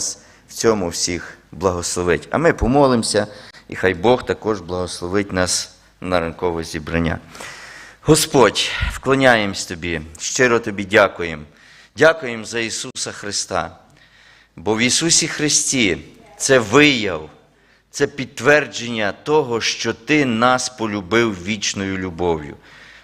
нас в цьому всіх благословить. А ми помолимося, і хай Бог також благословить нас на ранкове зібрання. Господь, вклоняємось Тобі, щиро Тобі дякуємо. Дякуємо за Ісуса Христа. Бо в Ісусі Христі це вияв, це підтвердження того, що Ти нас полюбив вічною любов'ю.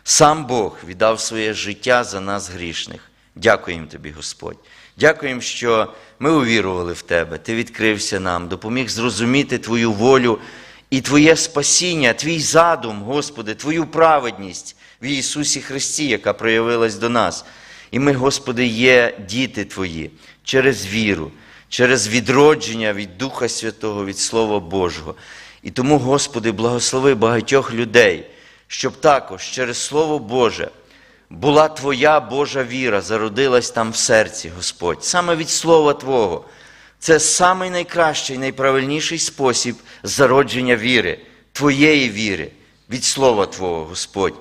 Сам Бог віддав своє життя за нас грішних. Дякуємо Тобі, Господь. Дякуємо, що ми увірували в Тебе, Ти відкрився нам, допоміг зрозуміти Твою волю і Твоє спасіння, Твій задум, Господи, Твою праведність в Ісусі Христі, яка проявилась до нас. І ми, Господи, є діти Твої через віру, через відродження від Духа Святого, від Слова Божого. І тому, Господи, благослови багатьох людей, щоб також через Слово Боже була Твоя Божа віра, зародилась там в серці, Господь, саме від Слова Твого. Це самий найкращий, найправильніший спосіб зародження віри, Твоєї віри, від Слова Твого, Господь.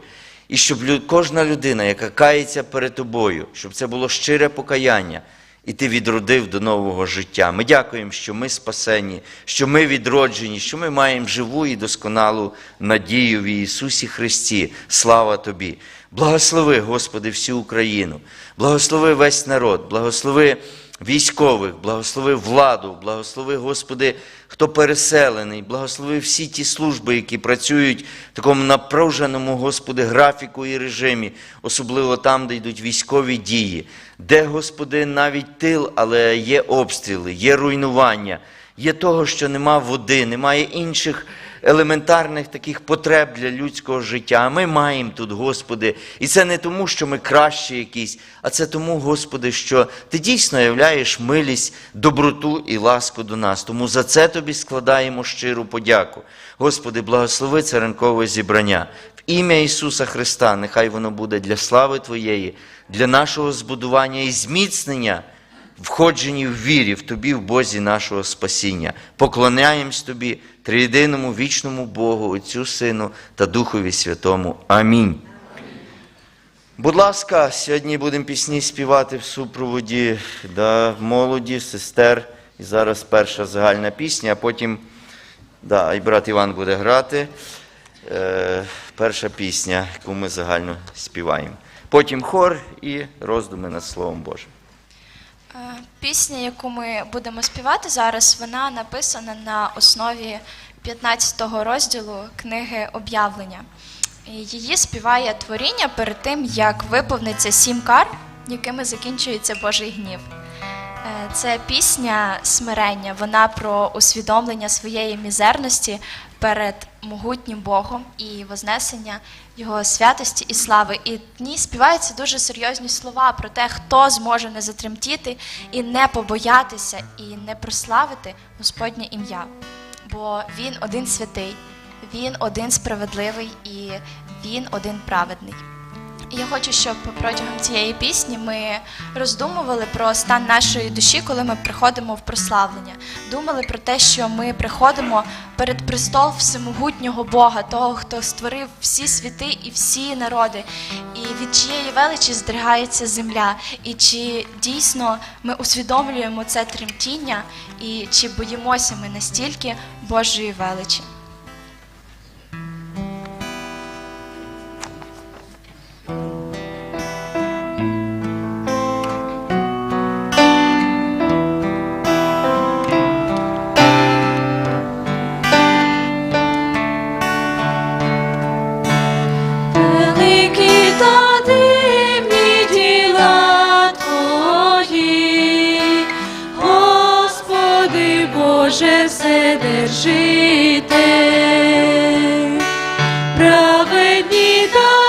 І щоб кожна людина, яка кається перед Тобою, щоб це було щире покаяння, і Ти відродив до нового життя. Ми дякуємо, що ми спасені, що ми відроджені, що ми маємо живу і досконалу надію в Ісусі Христі. Слава Тобі! Благослови, Господи, всю Україну, благослови весь народ, благослови військових, благослови владу, благослови, Господи, хто переселений, благослови всі ті служби, які працюють в такому напруженому, Господи, графіку і режимі, особливо там, де йдуть військові дії, де, Господи, навіть тил, але є обстріли, є руйнування, є того, що нема води, немає інших елементарних таких потреб для людського життя. Ми маємо тут, Господи. І це не тому, що ми кращі якісь, а це тому, Господи, що Ти дійсно являєш милість, доброту і ласку до нас. Тому за це Тобі складаємо щиру подяку. Господи, благослови це ранкове зібрання. В ім'я Ісуса Христа, нехай воно буде для слави Твоєї, для нашого збудування і зміцнення входженні в вірі в Тобі, в Бозі нашого спасіння. Поклоняємось Тобі, триєдиному вічному Богу, Отцю Сину та Духові Святому. Амінь. Будь ласка, сьогодні будемо пісні співати в супроводі да, молоді, сестер. І зараз перша загальна пісня, а потім да, і брат Іван буде грати. Е, перша пісня, яку ми загально співаємо. Потім хор і роздуми над Словом Божим. Е, Пісня, яку ми будемо співати зараз, вона написана на основі 15-го розділу книги Об'явлення. Її співає творіння перед тим, як виповниться сім кар, якими закінчується Божий гнів. Е, Це пісня смирення, вона про усвідомлення своєї мізерності перед могутнім Богом і вознесення Його святості і слави. І дні співаються дуже серйозні слова про те, хто зможе не затремтіти і не побоятися, і не прославити Господнє ім'я. Бо Він один святий, Він один справедливий і Він один праведний. Я хочу, щоб протягом цієї пісні ми роздумували про стан нашої душі, коли ми приходимо в прославлення. Думали про те, що ми приходимо перед престол всемогутнього Бога, того, хто створив всі світи і всі народи, і від чиєї величі здригається земля, і чи дійсно ми усвідомлюємо це тремтіння, і чи боїмося ми настільки Божої величі. 你的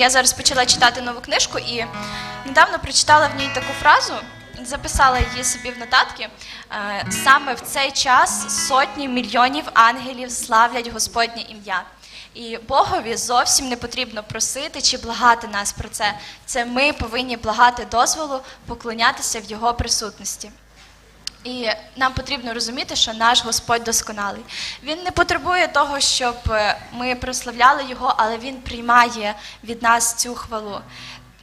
я зараз почала читати нову книжку і недавно прочитала в ній таку фразу, записала її собі в нотатки. Е, Саме в цей час сотні мільйонів ангелів славлять Господнє ім'я. І Богові зовсім не потрібно просити чи благати нас про це. Це ми повинні благати дозволу поклонятися в Його присутності. І нам потрібно розуміти, що наш Господь досконалий. Він не потребує того, щоб е, ми прославляли його, але він приймає від нас цю хвалу.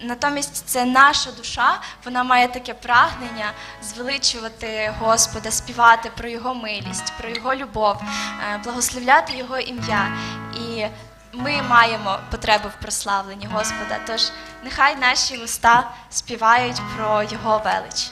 Натомість це наша душа, вона має таке прагнення звеличувати Господа, співати про Його милість, про Його любов, е, благословляти Його ім'я. І ми маємо потребу в прославленні Господа. Тож нехай наші уста співають про Його велич.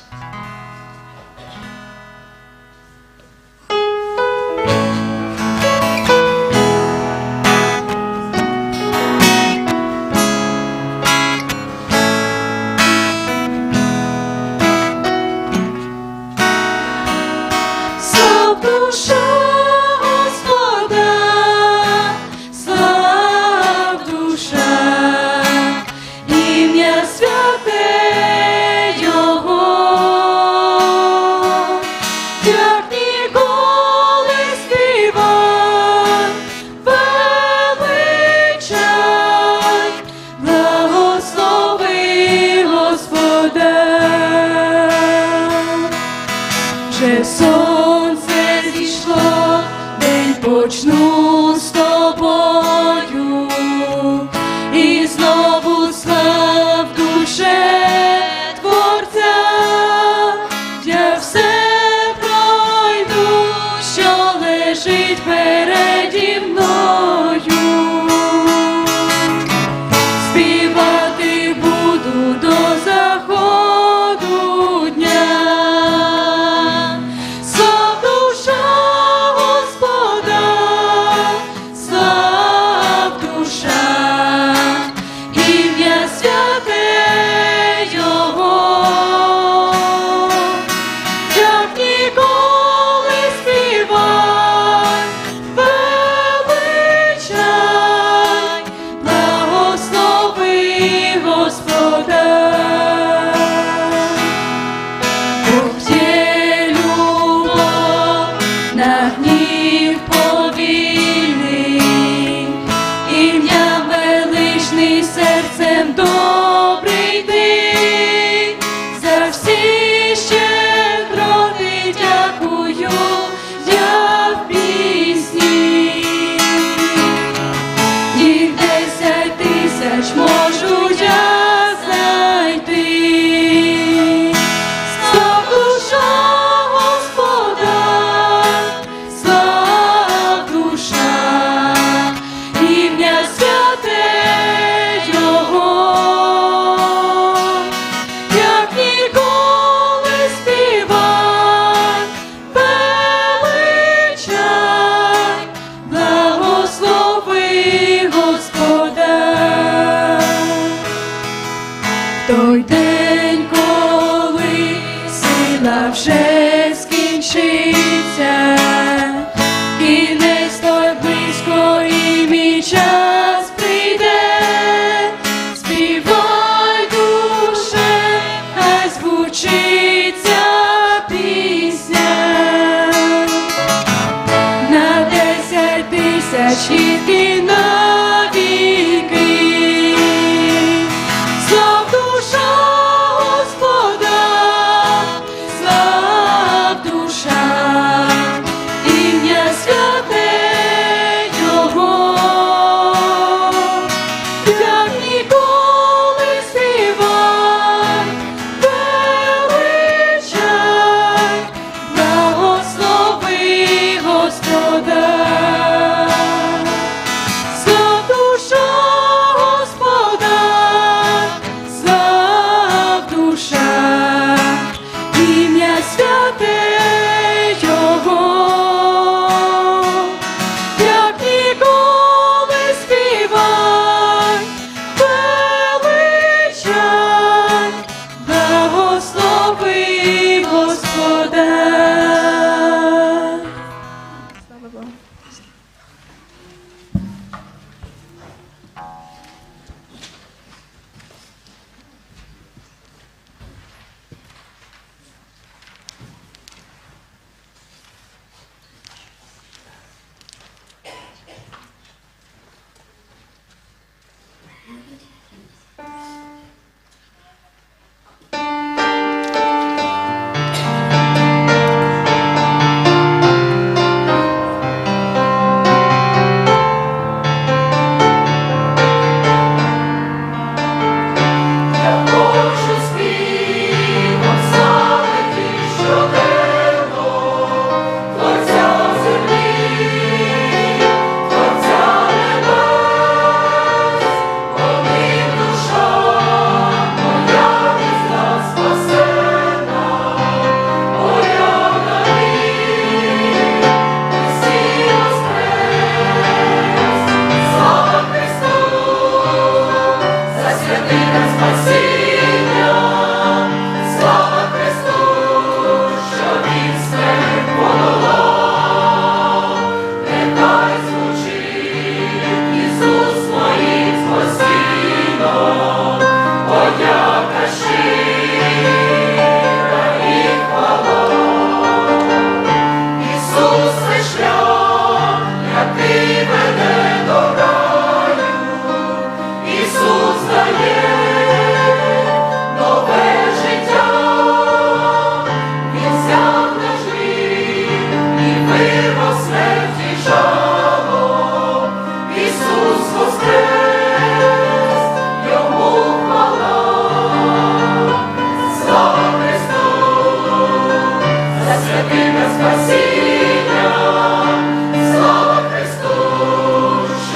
手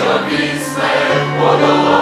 Peace, man, what a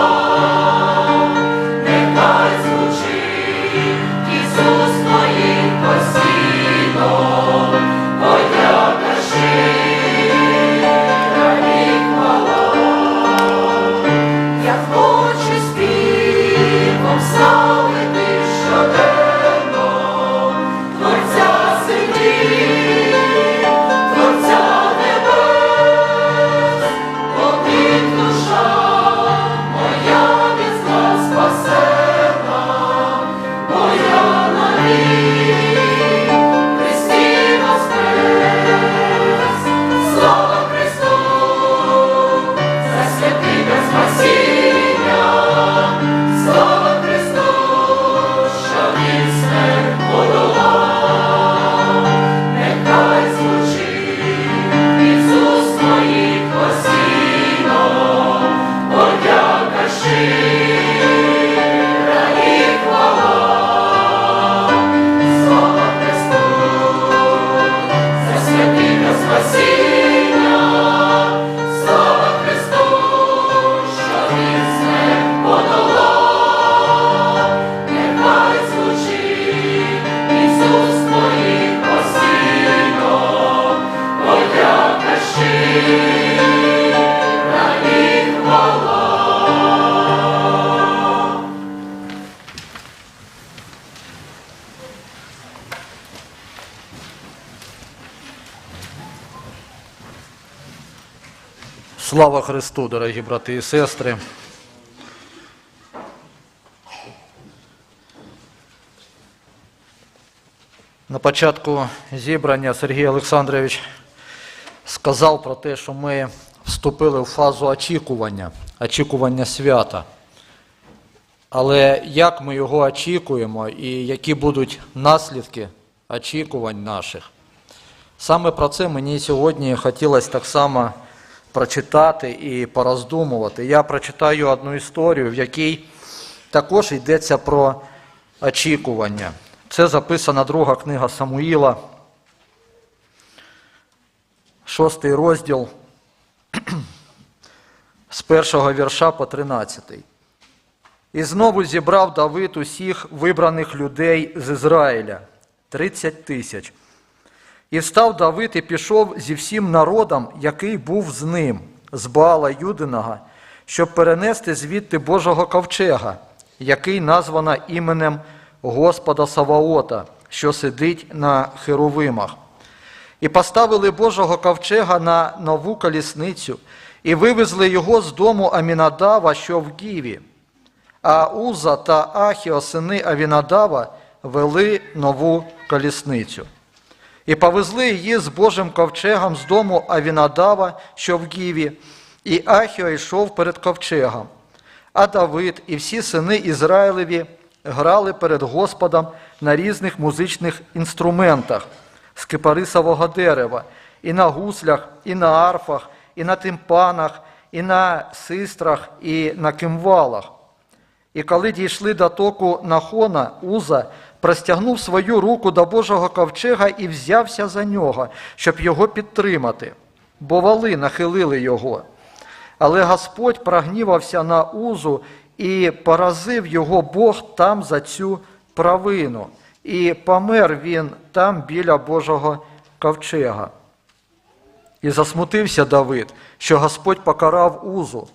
Слава Христу, дорогі брати і сестри. На початку зібрання Сергій Олександрович сказав про те, що ми вступили в фазу очікування, очікування свята. Але як ми його очікуємо і які будуть наслідки очікувань наших? Саме про це мені сьогодні хотілося так само прочитати і пороздумувати. Я прочитаю одну історію, в якій також йдеться про очікування. Це записана друга книга Самуїла, шостий розділ з першого вірша по тринадцятий. І знову зібрав Давид усіх вибраних людей з Ізраїля, 30 тисяч. І встав Давид і пішов зі всім народом, який був з ним, з Баала Юдиного, щоб перенести звідти Божого ковчега, який названо іменем Господа Саваота, що сидить на херовимах. І поставили Божого ковчега на нову колісницю, і вивезли його з дому Амінадава, що в Гіві. А Уза та Ахіо, сини Авінадава, вели нову колісницю. І повезли її з Божим ковчегом з дому Авінадава, що в Гіві, і Ахіо йшов перед ковчегом. А Давид і всі сини Ізраїлеві грали перед Господом на різних музичних інструментах з кипарисового дерева, і на гуслях, і на арфах, і на тимпанах, і на систрах, і на кимвалах. І коли дійшли до току Нахона, Уза простягнув свою руку до Божого ковчега і взявся за нього, щоб його підтримати, бо вали нахилили його. Але Господь прогнівався на Узу і поразив його Бог там за цю провину. І помер він там біля Божого ковчега. І засмутився Давид, що Господь покарав Узу.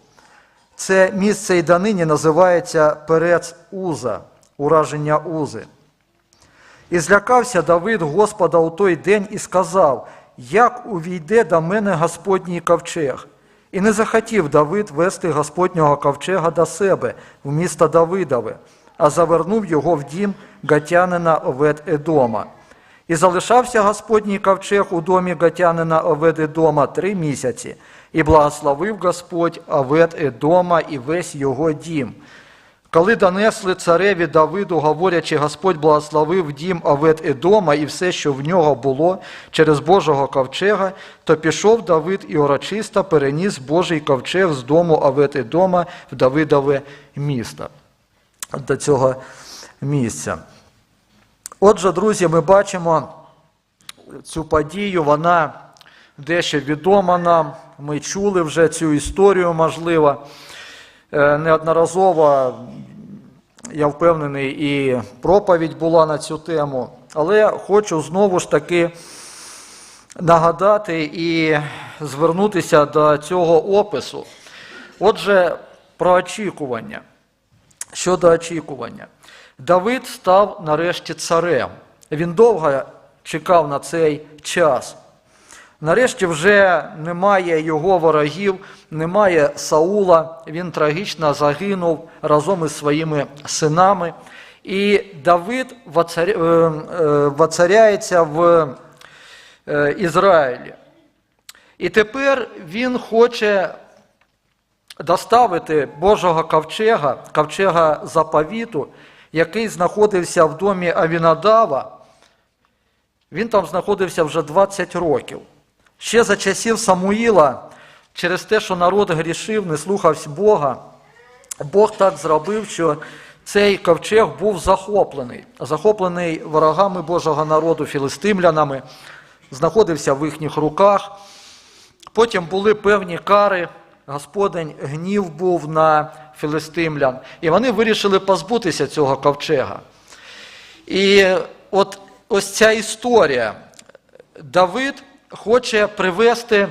Це місце і донині називається Перець Уза, ураження Узи. І злякався Давид Господа у той день і сказав, як увійде до мене Господній ковчег. І не захотів Давид вести Господнього ковчега до себе в місто Давидове, а завернув його в дім гатянина Овед Едома. І залишався Господній ковчег у домі гатянина Овед Едома три місяці, і благословив Господь Овед Едома і весь його дім. Коли донесли цареві Давиду, говорячи, Господь благословив дім Овед Едома і все, що в нього було через Божого ковчега, то пішов Давид і урочисто переніс Божий ковчег з дому Овед Едома в Давидове місто. До цього місця. Отже, друзі, ми бачимо цю подію, вона дещо відома нам. Ми чули вже цю історію, можливо. Е, Неодноразово, я впевнений, і проповідь була на цю тему. Але хочу знову ж таки нагадати і звернутися до цього опису. Отже, про очікування. Щодо очікування. Давид став нарешті царем. Він довго чекав на цей час. Нарешті вже немає його ворогів, немає Саула, він трагічно загинув разом із своїми синами. І Давид е, е, воцаряється в е, Ізраїлі. І тепер він хоче доставити Божого ковчега, ковчега заповіту, який знаходився в домі Авінадава. Він там знаходився вже 20 років. Ще за часів Самуїла, через те, що народ грішив, не слухався Бога, Бог так зробив, що цей ковчег був захоплений, захоплений ворогами Божого народу, філистимлянами, знаходився в їхніх руках. Потім були певні кари, Господень гнів був на філистимлян, і вони вирішили позбутися цього ковчега. І от ось ця історія. Давид хоче привести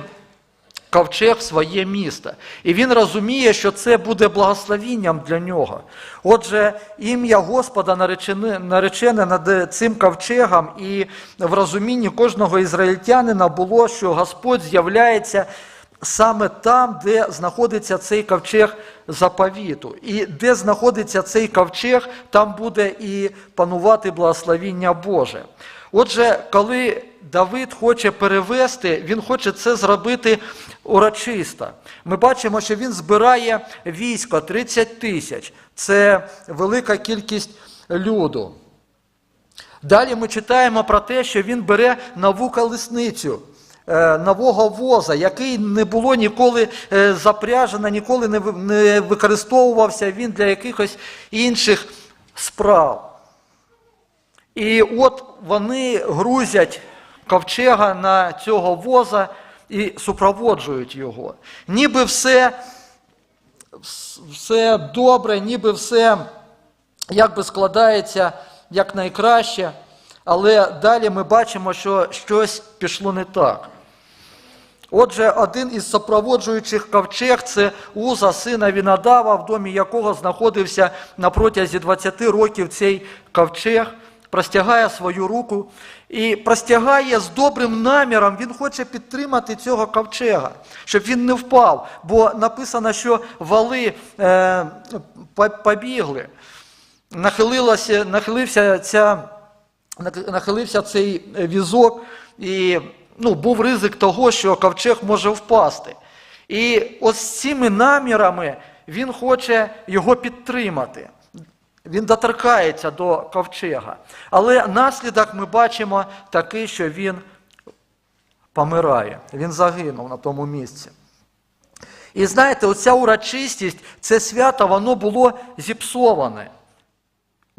ковчег в своє місто. І він розуміє, що це буде благословінням для нього. Отже, ім'я Господа наречене, наречене над цим ковчегом, і в розумінні кожного ізраїльтянина було, що Господь з'являється саме там, де знаходиться цей ковчег заповіту. І де знаходиться цей ковчег, там буде і панувати благословіння Боже. Отже, коли Давид хоче перевести, він хоче це зробити урочисто. Ми бачимо, що він збирає військо 30 тисяч. Це велика кількість люду. Далі ми читаємо про те, що він бере нову колесницю, е, нового воза, який не було ніколи е, запряжено, ніколи не використовувався він для якихось інших справ. І от вони грузять ковчега на цього воза і супроводжують його. Ніби все, все добре, ніби все якби складається як найкраще, але далі ми бачимо, що щось пішло не так. Отже, один із супроводжуючих ковчег це Уза, сина Вінадава, в домі якого знаходився на протязі 20 років цей ковчег, простягає свою руку і простягає з добрим наміром, він хоче підтримати цього ковчега, щоб він не впав, бо написано, що вали е, побігли. Нахилилася, нахилився, ця, нахилився цей візок, і ну, був ризик того, що ковчег може впасти. І ось цими намірами він хоче його підтримати. Він доторкається до ковчега. Але наслідок ми бачимо такий, що він помирає. Він загинув на тому місці. І знаєте, оця урочистість, це свято, воно було зіпсоване.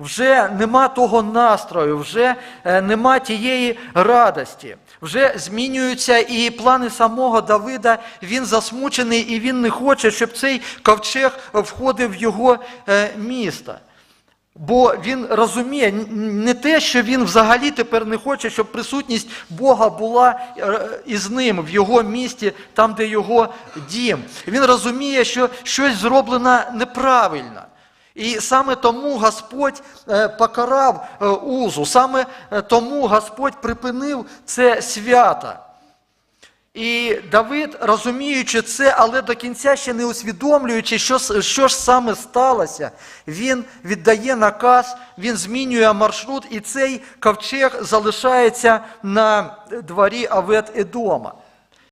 Вже нема того настрою, вже е, нема тієї радості. Вже змінюються і плани самого Давида. Він засмучений і він не хоче, щоб цей ковчег входив в його е, місто. Бо він розуміє не те, що він взагалі тепер не хоче, щоб присутність Бога була е, із ним в його місті, там, де його дім. Він розуміє, що щось зроблено неправильно. І саме тому Господь е, покарав е, Узу, саме е, тому Господь припинив це свято. І Давид, розуміючи це, але до кінця ще не усвідомлюючи, що, що ж саме сталося, він віддає наказ, він змінює маршрут, і цей ковчег залишається на дворі Авет Едома.